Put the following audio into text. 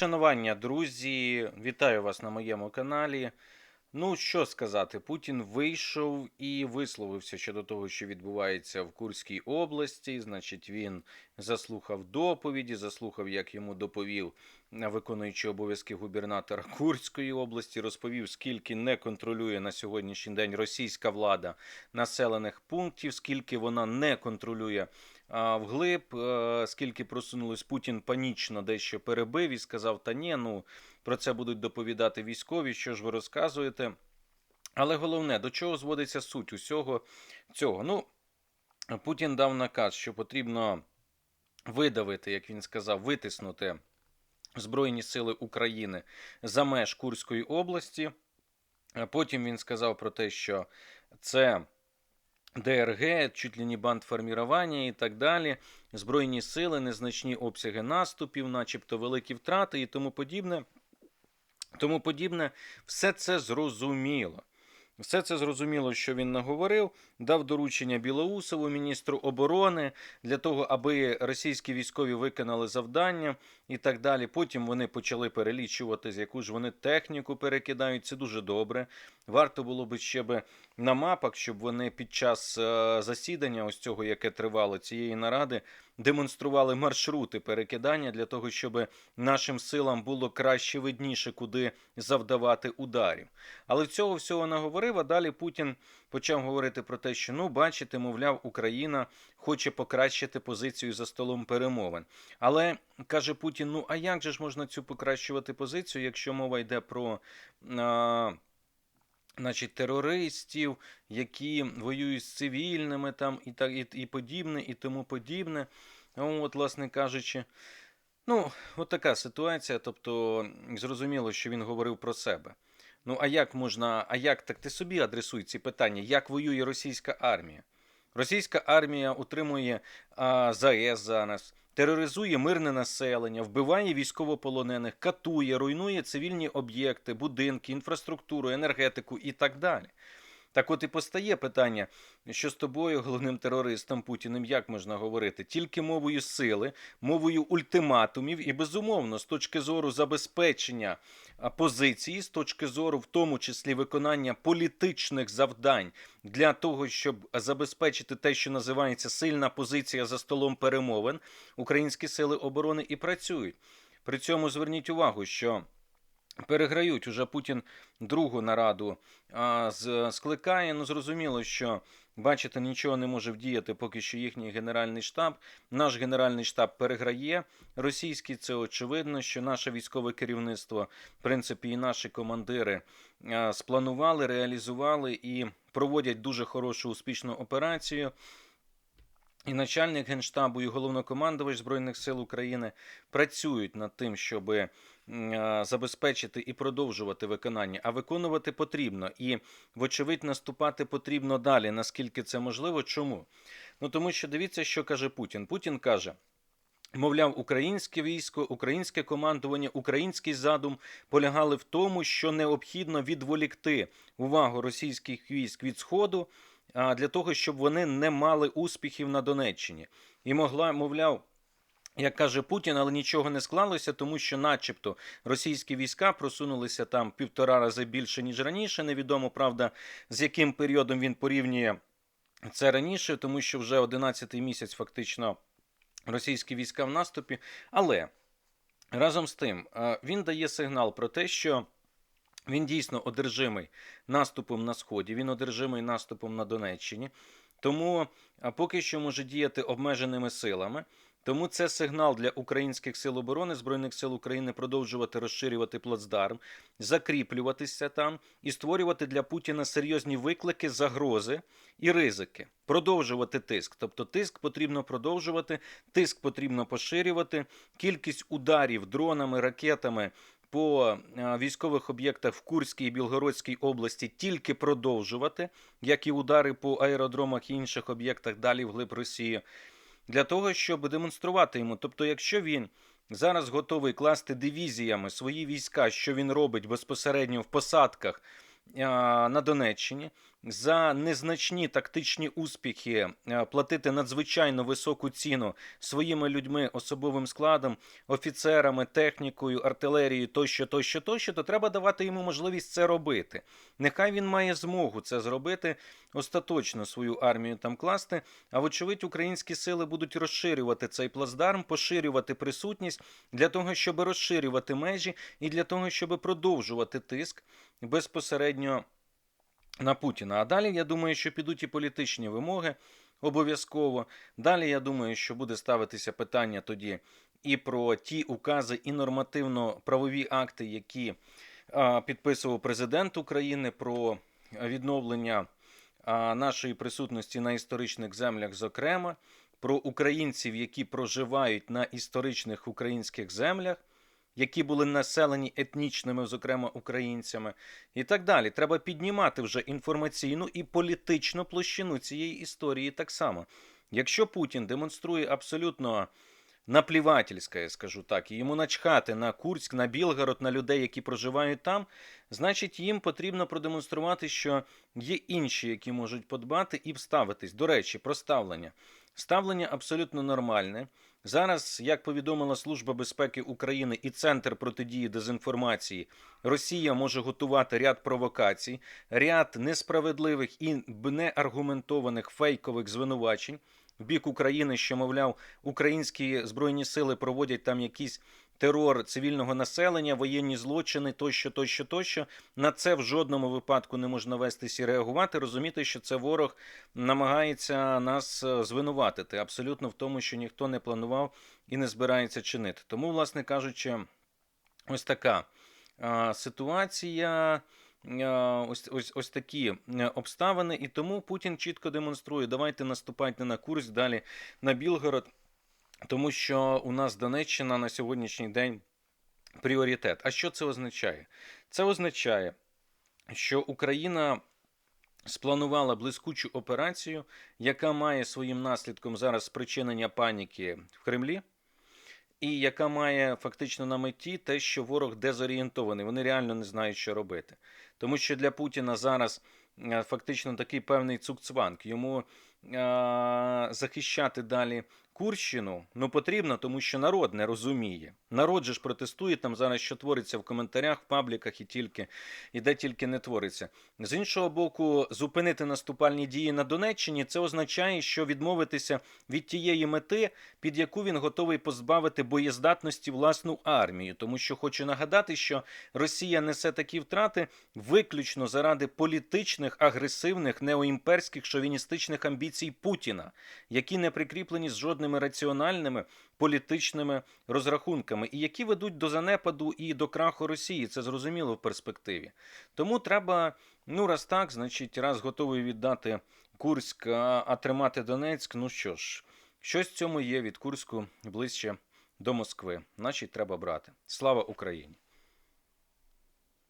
Шанування, друзі, вітаю вас на моєму каналі. Ну, що сказати, Путін вийшов і висловився щодо того, що відбувається в Курській області. Значить, він заслухав доповіді, заслухав, як йому доповів виконуючий обов'язки губернатора Курської області, розповів, скільки не контролює на сьогоднішній день російська влада населених пунктів, скільки вона не контролює вглиб, е, скільки просунулись Путін панічно дещо перебив і сказав: Та ні, ну про це будуть доповідати військові, що ж ви розказуєте. Але головне, до чого зводиться суть усього цього? Ну, Путін дав наказ, що потрібно видавити, як він сказав, витиснути Збройні сили України за меж Курської області. Потім він сказав про те, що це ДРГ, чуть ли не бандформірування і так далі, збройні сили, незначні обсяги наступів, начебто великі втрати і тому подібне. Тому подібне, все це зрозуміло. Все це зрозуміло, що він наговорив, дав доручення Білоусову, міністру оборони, для того, аби російські військові виконали завдання і так далі. Потім вони почали перелічувати, з яку ж вони техніку перекидають. Це дуже добре. Варто було би ще би на мапах, щоб вони під час е, засідання, ось цього, яке тривало цієї наради, демонстрували маршрути перекидання для того, щоб нашим силам було краще видніше, куди завдавати ударів. Але цього всього наговорив. А далі Путін почав говорити про те, що ну бачите, мовляв, Україна хоче покращити позицію за столом перемовин. Але каже Путін: ну а як же ж можна цю покращувати позицію, якщо мова йде про. А, Значить, терористів, які воюють з цивільними там і так і, і подібне, і тому подібне. От, власне кажучи, ну, от така ситуація. Тобто, зрозуміло, що він говорив про себе. Ну, а як можна, а як так ти собі адресуй ці питання? Як воює російська армія? Російська армія утримує а, ЗАЕС зараз, тероризує мирне населення, вбиває військовополонених, катує, руйнує цивільні об'єкти, будинки, інфраструктуру, енергетику і так далі. Так от і постає питання, що з тобою, головним терористом Путіним, як можна говорити? Тільки мовою сили, мовою ультиматумів і, безумовно, з точки зору забезпечення позиції, з точки зору, в тому числі виконання політичних завдань для того, щоб забезпечити те, що називається сильна позиція за столом перемовин, українські сили оборони і працюють. При цьому зверніть увагу, що. Переграють уже Путін другу нараду а, скликає. Ну зрозуміло, що бачите, нічого не може вдіяти, поки що їхній генеральний штаб. Наш генеральний штаб переграє російський. Це очевидно, що наше військове керівництво, в принципі, і наші командири спланували, реалізували і проводять дуже хорошу успішну операцію. І начальник генштабу, і головнокомандувач збройних сил України працюють над тим, щоб забезпечити і продовжувати виконання. А виконувати потрібно і, вочевидь, наступати потрібно далі. Наскільки це можливо? Чому? Ну тому що дивіться, що каже Путін. Путін каже. Мовляв, українське військо, українське командування, український задум полягали в тому, що необхідно відволікти увагу російських військ від сходу для того, щоб вони не мали успіхів на Донеччині, і могла, мовляв. Як каже Путін, але нічого не склалося, тому що, начебто, російські війська просунулися там півтора рази більше ніж раніше. Невідомо правда, з яким періодом він порівнює це раніше, тому що вже 11-й місяць фактично російські війська в наступі. Але разом з тим він дає сигнал про те, що. Він дійсно одержимий наступом на сході, він одержимий наступом на Донеччині, тому поки що може діяти обмеженими силами. Тому це сигнал для українських сил оборони збройних сил України продовжувати розширювати плацдарм, закріплюватися там і створювати для Путіна серйозні виклики, загрози і ризики, продовжувати тиск. Тобто, тиск потрібно продовжувати, тиск потрібно поширювати, кількість ударів дронами, ракетами по е, військових об'єктах в Курській і Білгородській області тільки продовжувати, як і удари по аеродромах і інших об'єктах далі вглиб Росії, для того, щоб демонструвати йому. Тобто, якщо він зараз готовий класти дивізіями свої війська, що він робить безпосередньо в посадках. а, на Донеччині, за незначні тактичні успіхи е, платити надзвичайно високу ціну своїми людьми, особовим складом, офіцерами, технікою, артилерією тощо, тощо, тощо, то треба давати йому можливість це робити. Нехай він має змогу це зробити, остаточно свою армію там класти. А вочевидь, українські сили будуть розширювати цей плацдарм, поширювати присутність для того, щоб розширювати межі і для того, щоб продовжувати тиск безпосередньо на Путіна. А далі я думаю, що підуть і політичні вимоги обов'язково. Далі я думаю, що буде ставитися питання тоді і про ті укази і нормативно-правові акти, які підписував президент України про відновлення нашої присутності на історичних землях, зокрема, про українців, які проживають на історичних українських землях. Які були населені етнічними, зокрема українцями, і так далі. Треба піднімати вже інформаційну і політичну площину цієї історії так само. Якщо Путін демонструє абсолютно наплівательське, я скажу так, і йому начхати на Курськ, на Білгород, на людей, які проживають там, значить їм потрібно продемонструвати, що є інші, які можуть подбати і вставитись. До речі, про ставлення. Ставлення абсолютно нормальне. Зараз, як повідомила Служба безпеки України і Центр протидії дезінформації, Росія може готувати ряд провокацій, ряд несправедливих і неаргументованих фейкових звинувачень. В бік України, що мовляв, українські збройні сили проводять там якісь терор цивільного населення, воєнні злочини, тощо, тощо, тощо. На це в жодному випадку не можна вестись і реагувати. Розуміти, що це ворог намагається нас е, звинуватити абсолютно в тому, що ніхто не планував і не збирається чинити. Тому, власне кажучи, ось така ситуація. Ось ось ось такі е, обставини, і тому Путін чітко демонструє: давайте наступайте на курс далі на Білгород. Тому що у нас Донеччина на сьогоднішній день пріоритет. А що це означає? Це означає, що Україна спланувала блискучу операцію, яка має своїм наслідком зараз спричинення паніки в Кремлі. І яка має фактично на меті те, що ворог дезорієнтований. Вони реально не знають, що робити. Тому що для Путіна зараз е, фактично такий певний цукцванг. Йому захищати далі Курщину ну потрібно, тому що народ не розуміє. Народ же ж протестує там зараз, що твориться в коментарях, в пабліках і тільки і де тільки не твориться. З іншого боку, зупинити наступальні дії на Донеччині це означає, що відмовитися від тієї мети, під яку він готовий позбавити боєздатності власну армію, тому що хочу нагадати, що Росія несе такі втрати виключно заради політичних, агресивних, неоімперських шовіністичних амбіцій Путіна, які не прикріплені з жодними раціональними політичними розрахунками, і які ведуть до занепаду і до краху Росії. Це зрозуміло в перспективі. Тому треба, ну раз так, значить, раз готовий віддати Курськ, а, а тримати Донецьк. Ну що ж, щось в цьому є від Курську ближче до Москви. Значить, треба брати. Слава Україні!